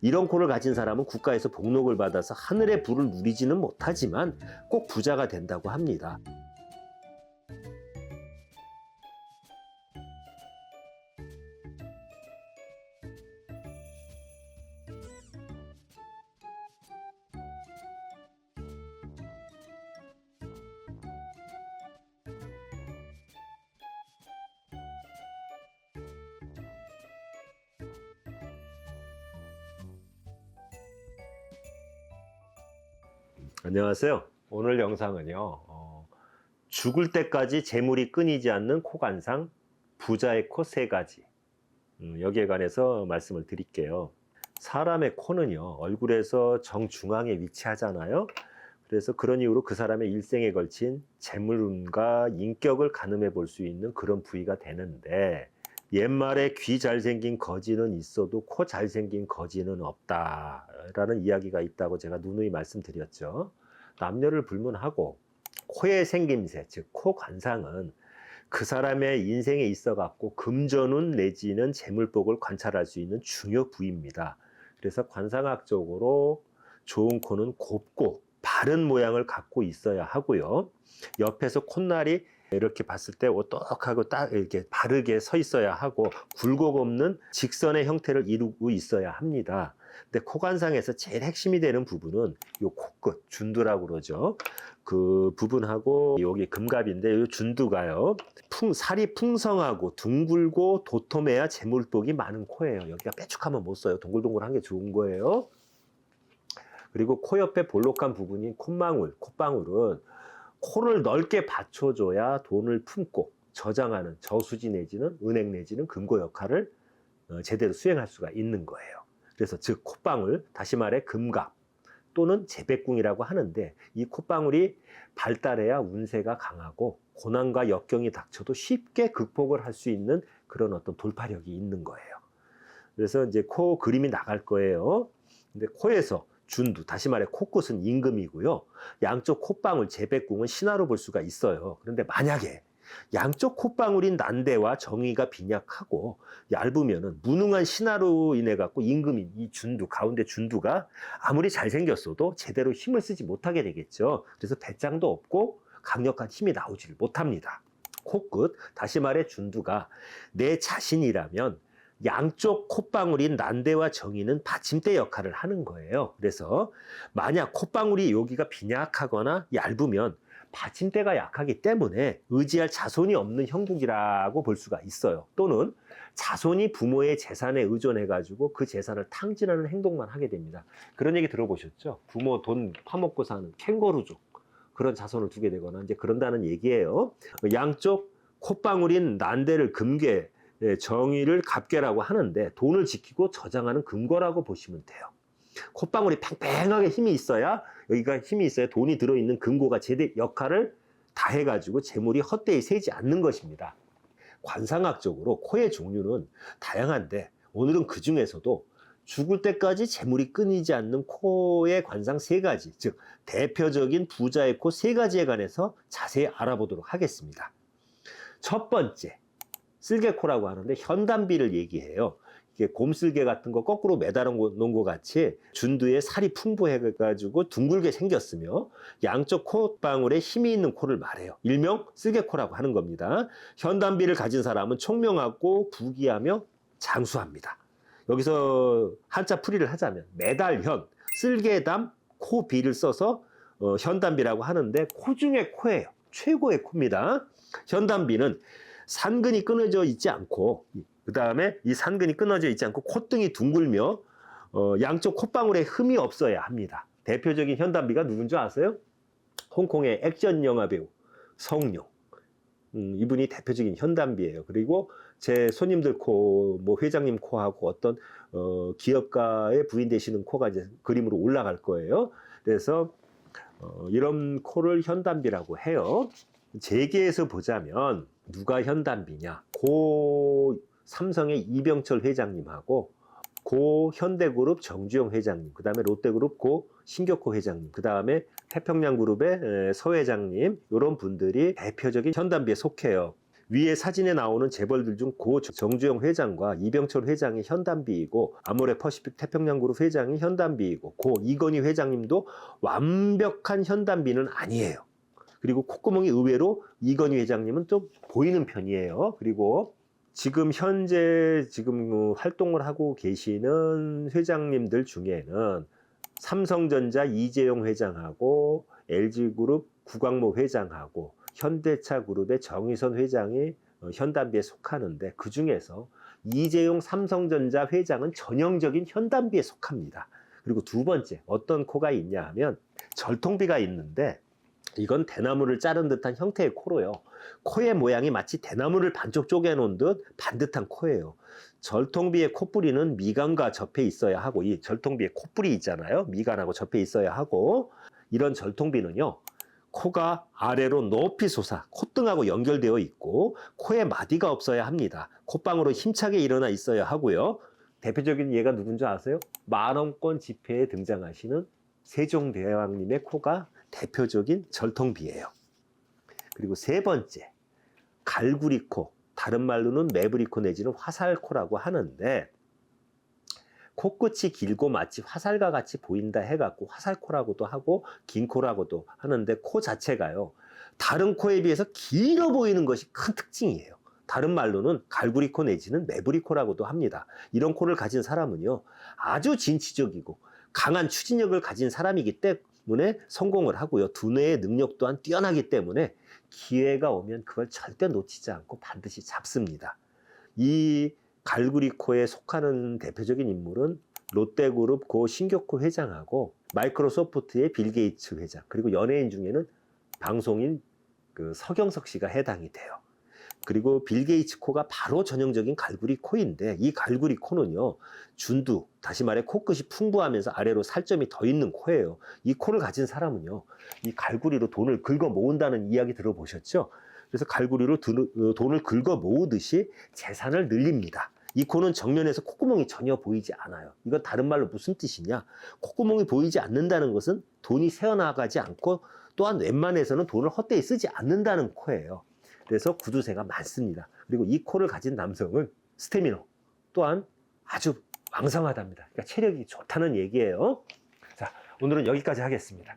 이런 코를 가진 사람은 국가에서 복록을 받아서 하늘의 부를 누리지는 못하지만 꼭 부자가 된다고 합니다. 안녕하세요. 오늘 영상은요, 어, 죽을 때까지 재물이 끊이지 않는 코관상, 부자의 코 세 가지. 음, 여기에 관해서 말씀을 드릴게요. 사람의 코는요, 얼굴에서 정중앙에 위치하잖아요. 그래서 그런 이유로 그 사람의 일생에 걸친 재물운과 인격을 가늠해 볼 수 있는 그런 부위가 되는데, 옛말에 귀 잘생긴 거지는 있어도 코 잘생긴 거지는 없다라는 이야기가 있다고 제가 누누이 말씀드렸죠. 남녀를 불문하고 코의 생김새, 즉 코 관상은 그 사람의 인생에 있어 갖고 금전운 내지는 재물복을 관찰할 수 있는 중요 부위입니다. 그래서 관상학적으로 좋은 코는 곱고 바른 모양을 갖고 있어야 하고요. 옆에서 콧날이 이렇게 봤을 때 오똑하고 딱 이렇게 바르게 서 있어야 하고 굴곡 없는 직선의 형태를 이루고 있어야 합니다. 근데 코관상에서 제일 핵심이 되는 부분은 요 코끝, 준두라고 그러죠. 그 부분하고 여기 금갑인데 요 준두가요. 풍, 살이 풍성하고 둥글고 도톰해야 재물복이 많은 코예요. 여기가 빼쭉하면 못 써요. 동글동글한 게 좋은 거예요. 그리고 코 옆에 볼록한 부분인 콧망울, 콧방울은 코를 넓게 받쳐줘야 돈을 품고 저장하는 저수지 내지는 은행 내지는 금고 역할을 어, 제대로 수행할 수가 있는 거예요. 그래서 즉 콧방울, 다시 말해 금갑 또는 재백궁이라고 하는데 이 콧방울이 발달해야 운세가 강하고 고난과 역경이 닥쳐도 쉽게 극복을 할 수 있는 그런 어떤 돌파력이 있는 거예요. 그래서 이제 코 그림이 나갈 거예요. 근데 코에서 준두, 다시 말해 코끝은 임금이고요. 양쪽 콧방울, 재백궁은 신화로 볼 수가 있어요. 그런데 만약에 양쪽 콧방울인 난대와 정의가 빈약하고 얇으면은 무능한 신화로 인해 갖고 임금인 이 준두, 가운데 준두가 아무리 잘생겼어도 제대로 힘을 쓰지 못하게 되겠죠. 그래서 배짱도 없고 강력한 힘이 나오지를 못합니다. 코끝, 다시 말해 준두가 내 자신이라면 양쪽 콧방울인 난대와 정의는 받침대 역할을 하는 거예요. 그래서 만약 콧방울이 여기가 빈약하거나 얇으면 받침대가 약하기 때문에 의지할 자손이 없는 형국이라고 볼 수가 있어요. 또는 자손이 부모의 재산에 의존해가지고 그 재산을 탕진하는 행동만 하게 됩니다. 그런 얘기 들어보셨죠? 부모 돈 파먹고 사는 캥거루족. 그런 자손을 두게 되거나 이제 그런다는 얘기예요. 양쪽 콧방울인 난대를 금괴, 예, 정의를 갑계라고 하는데 돈을 지키고 저장하는 금고라고 보시면 돼요. 콧방울이 팽팽하게 힘이 있어야 여기가 힘이 있어야 돈이 들어있는 금고가 제대 역할을 다 해가지고 재물이 헛되이 새지 않는 것입니다. 관상학적으로 코의 종류는 다양한데 오늘은 그 중에서도 죽을 때까지 재물이 끊이지 않는 코의 관상 세 가지, 즉 대표적인 부자의 코 세 가지에 관해서 자세히 알아보도록 하겠습니다. 첫 번째, 쓸개코라고 하는데 현단비를 얘기해요. 이게 곰쓸개 같은 거 거꾸로 매달아 놓은 것 같이 준두에 살이 풍부해가지고 둥글게 생겼으며 양쪽 콧방울에 힘이 있는 코를 말해요. 일명 쓸개코라고 하는 겁니다. 현단비를 가진 사람은 총명하고 부귀하며 장수합니다. 여기서 한자 풀이를 하자면 매달현, 쓸개담, 코비를 써서 어, 현단비라고 하는데 코 중에 코예요. 최고의 코입니다. 현단비는 산근이 끊어져 있지 않고 그 다음에 이 산근이 끊어져 있지 않고 콧등이 둥글며 어, 양쪽 콧방울에 흠이 없어야 합니다. 대표적인 현단비가 누군지 아세요? 홍콩의 액션 영화 배우 성룡. 음, 이분이 대표적인 현단비예요. 그리고 제 손님들 코, 뭐 회장님 코하고 어떤 어, 기업가의 부인 되시는 코가 이제 그림으로 올라갈 거예요. 그래서 어, 이런 코를 현단비라고 해요. 재계에서 보자면 누가 현단비냐? 고 삼성의 이병철 회장님하고 고 현대그룹 정주영 회장님, 그 다음에 롯데그룹 고 신격호 회장님, 그 다음에 태평양그룹의 서 회장님 이런 분들이 대표적인 현단비에 속해요. 위에 사진에 나오는 재벌들 중 고 정주영 회장과 이병철 회장이 현단비이고 아모레 퍼시픽 태평양그룹 회장이 현단비이고 고 이건희 회장님도 완벽한 현단비는 아니에요. 그리고 콧구멍이 의외로 이건희 회장님은 좀 보이는 편이에요. 그리고 지금 현재 지금 그 활동을 하고 계시는 회장님들 중에는 삼성전자 이재용 회장하고 LG그룹 구광모 회장하고 현대차 그룹의 정의선 회장이 어, 현단비에 속하는데 그 중에서 이재용 삼성전자 회장은 전형적인 현단비에 속합니다. 그리고 두 번째 어떤 코가 있냐 하면 절통비가 있는데 이건 대나무를 자른 듯한 형태의 코로요. 코의 모양이 마치 대나무를 반쪽 쪼개놓은 듯 반듯한 코예요. 절통비의 콧뿌리는 미간과 접해 있어야 하고 이 절통비의 콧뿌리 있잖아요. 미간하고 접해 있어야 하고 이런 절통비는요. 코가 아래로 높이 솟아 콧등하고 연결되어 있고 코에 마디가 없어야 합니다. 콧방으로 힘차게 일어나 있어야 하고요. 대표적인 예가 누군지 아세요? 만원권 지폐에 등장하시는 세종대왕님의 코가 대표적인 절통비예요. 그리고 세 번째, 갈구리코, 다른 말로는 매부리코 내지는 화살코라고 하는데 코끝이 길고 마치 화살과 같이 보인다 해갖고 화살코라고도 하고 긴 코라고도 하는데 코 자체가요 다른 코에 비해서 길어 보이는 것이 큰 특징이에요. 다른 말로는 갈구리코 내지는 매부리코라고도 합니다. 이런 코를 가진 사람은요 아주 진취적이고 강한 추진력을 가진 사람이기 때문에 성공을 하고요 두뇌의 능력 또한 뛰어나기 때문에 기회가 오면 그걸 절대 놓치지 않고 반드시 잡습니다. 이 갈구리코에 속하는 대표적인 인물은 롯데그룹 고 신격호 회장하고 마이크로소프트의 빌 게이츠 회장 그리고 연예인 중에는 방송인 그 서경석 씨가 해당이 돼요. 그리고 빌 게이츠 코가 바로 전형적인 갈구리 코인데 이 갈구리 코는요 준두 다시 말해 코끝이 풍부하면서 아래로 살점이 더 있는 코예요. 이 코를 가진 사람은요 이 갈구리로 돈을 긁어 모은다는 이야기 들어보셨죠? 그래서 갈구리로 드- 어, 돈을 긁어 모으듯이 재산을 늘립니다. 이 코는 정면에서 콧구멍이 전혀 보이지 않아요. 이건 다른 말로 무슨 뜻이냐? 콧구멍이 보이지 않는다는 것은 돈이 새어나가지 않고 또한 웬만해서는 돈을 헛되이 쓰지 않는다는 코예요. 그래서 구두쇠가 많습니다. 그리고 이 코를 가진 남성은 스태미너 또한 아주 왕성하답니다. 그러니까 체력이 좋다는 얘기예요. 자, 오늘은 여기까지 하겠습니다.